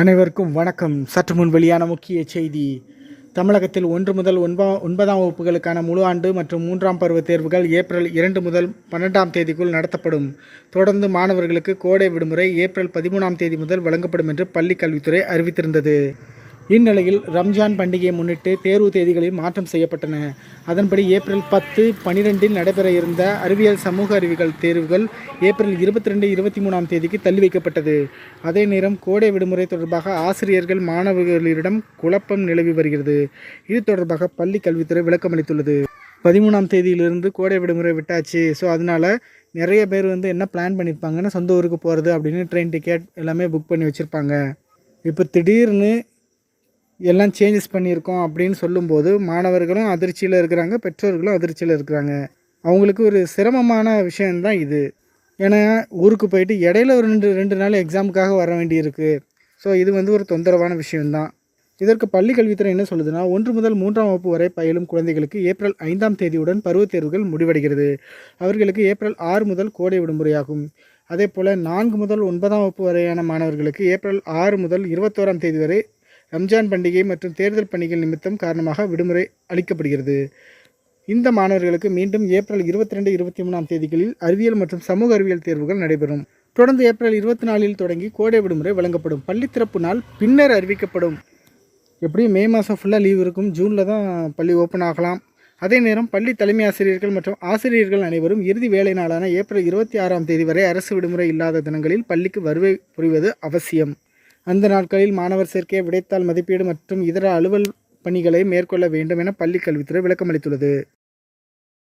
அனைவருக்கும் வணக்கம். சற்று முன் வெளியான முக்கிய செய்தி. தமிழகத்தில் ஒன்று முதல் ஒன்பா ஒன்பதாம் வகுப்புகளுக்கான முழு ஆண்டு மற்றும் மூன்றாம் பருவ தேர்வுகள் ஏப்ரல் இரண்டு முதல் பன்னெண்டாம் தேதிக்குள் நடத்தப்படும். தொடர்ந்து மாணவர்களுக்கு கோடை விடுமுறை ஏப்ரல் பதிமூணாம் தேதி முதல் வழங்கப்படும் என்று பள்ளிக் கல்வித்துறை அறிவித்திருந்தது. இந்நிலையில் ரம்ஜான் பண்டிகையை முன்னிட்டு தேர்வு தேதிகளில் மாற்றம் செய்யப்பட்டன. அதன்படி ஏப்ரல் பத்து பனிரெண்டில் நடைபெற இருந்த அறிவியல் சமூக அறிவிகள் தேர்வுகள் ஏப்ரல் இருபத்தி ரெண்டு இருபத்தி மூணாம் தேதிக்கு தள்ளி வைக்கப்பட்டது. அதே நேரம் கோடை விடுமுறை தொடர்பாக ஆசிரியர்கள் மாணவர்களிடம் குழப்பம் நிலவி வருகிறது. இது தொடர்பாக பள்ளி கல்வித்துறை விளக்கமளித்துள்ளது பதிமூணாம் தேதியிலிருந்து கோடை விடுமுறை விட்டாச்சு. ஸோ அதனால் நிறைய பேர் வந்து என்ன பிளான் பண்ணியிருப்பாங்கன்னா சொந்த ஊருக்கு போகிறது அப்படின்னு ட்ரெயின் டிக்கெட் எல்லாமே புக் பண்ணி வச்சுருப்பாங்க. இப்போ திடீர்னு எல்லாம் சேஞ்சஸ் பண்ணியிருக்கோம் அப்படின்னு சொல்லும்போது மாணவர்களும் அதிர்ச்சியில் இருக்கிறாங்க பெற்றோர்களும் அதிர்ச்சியில் இருக்கிறாங்க. அவங்களுக்கு ஒரு சிரமமான விஷயந்தான் இது. ஏன்னா ஊருக்கு போயிட்டு இடையில ஒரு ரெண்டு ரெண்டு நாள் எக்ஸாமுக்காக வர வேண்டியிருக்கு. ஸோ இது வந்து ஒரு தொந்தரவான விஷயம்தான். இதற்கு பள்ளி கல்வித்துறை என்ன சொல்லுதுன்னா ஒன்று முதல் மூன்றாம் வகுப்பு வரை பயிலும் குழந்தைகளுக்கு ஏப்ரல் ஐந்தாம் தேதியுடன் பருவத் தேர்வுகள் முடிவடைகிறது. அவர்களுக்கு ஏப்ரல் ஆறு முதல் கோடை விடுமுறையாகும். அதே போல் நான்கு முதல் ஒன்பதாம் வகுப்பு வரையான மாணவர்களுக்கு ஏப்ரல் ஆறு முதல் இருபத்தோராம் தேதி வரை ரம்ஜான் பண்டிகை மற்றும் தேர்தல் பணிகள் நிமித்தம் காரணமாக விடுமுறை அளிக்கப்படுகிறது. இந்த மாணவர்களுக்கு மீண்டும் ஏப்ரல் இருபத்தி ரெண்டு இருபத்தி மூணாம் தேதிகளில் அறிவியல் மற்றும் சமூக அறிவியல் தேர்வுகள் நடைபெறும். தொடர்ந்து ஏப்ரல் இருபத்தி நாலில் தொடங்கி கோடை விடுமுறை வழங்கப்படும். பள்ளி திறப்பு நாள் பின்னர் அறிவிக்கப்படும். எப்படியும் மே மாதம் ஃபுல்லாக லீவ் இருக்கும். ஜூனில் தான் பள்ளி ஓப்பன் ஆகலாம். அதே நேரம் பள்ளி தலைமை ஆசிரியர்கள் மற்றும் ஆசிரியர்கள் அனைவரும் இறுதி வேலை நாளான ஏப்ரல் இருபத்தி ஆறாம் தேதி வரை அரசு விடுமுறை இல்லாத தினங்களில் பள்ளிக்கு வருகை புரிவது அவசியம். அந்த நாட்களில் மாணவர் சேர்க்கை விடைத்தாள் மதிப்பீடு மற்றும் இதர அலுவல் பணிகளை மேற்கொள்ள வேண்டும் என பள்ளிக் கல்வித்துறை விளக்கமளித்துள்ளது.